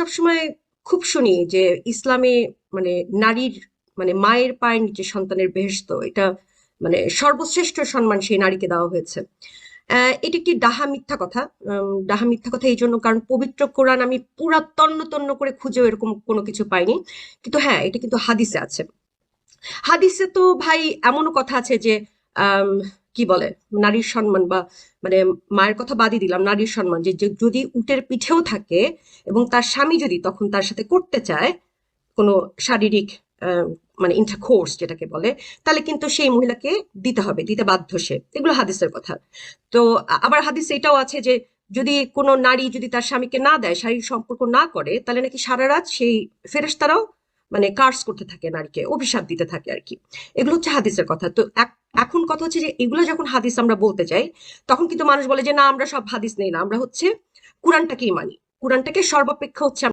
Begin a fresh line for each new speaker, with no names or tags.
সবসময় খুব শুনি যে ইসলামে মানে নারীর মানে মায়ের পায়ের নিচে সন্তানের বেহেশত এটা মানে সর্বশ্রেষ্ঠ সম্মান সেই নারীকে দেওয়া হয়েছে। আহ, এটি একটি ডাহা মিথ্যা কথা। ডাহা মিথ্যা কথা এই জন্য কারণ পবিত্র কোরআন আমি পুরা তন্ন তন্ন করে খুঁজেও এরকম কোনো কিছু পাইনি। কিন্তু হ্যাঁ এটা কিন্তু হাদিসে আছে। হাদিসে তো ভাই এমনও কথা আছে যে আম, কি বলে, নারীর সম্মান বা মানে মায়ের কথা বাদই দিলাম, নারীর সম্মান, যে যদি উটের পিঠেও থাকে এবং তার স্বামী যদি তখন তার সাথে করতে চায় কোনো শারীরিক মানে ইন্টারকোর্স যেটাকে বলে, তাহলে কিন্তু সেই মহিলাকে দিতে হবে, দিতে বাধ্য সে। এগুলো হাদিসের কথা। তো আবার হাদিসে এটাও আছে যে যদি কোনো নারী যদি তার স্বামীকে না দেয়, শারীরিক সম্পর্ক না করে, তাহলে নাকি সারা রাত সেই ফেরেশতারাও মানে কার্স করতে থাকে নারীকে, অভিশাপ দিতে থাকে আর কি এগুলো হচ্ছে হাদিসের কথা। তো এখন কথা হচ্ছে যে এগুলো যখন হাদিস আমরা বলতে চাই, তখন কিন্তু মানুষ বলে যে, না, আমরা সব হাদিস নেই না। আমরা হচ্ছে কোরআনটাকেই মানি। কোরআনটাকে সর্বাপেক্ষা হচ্ছে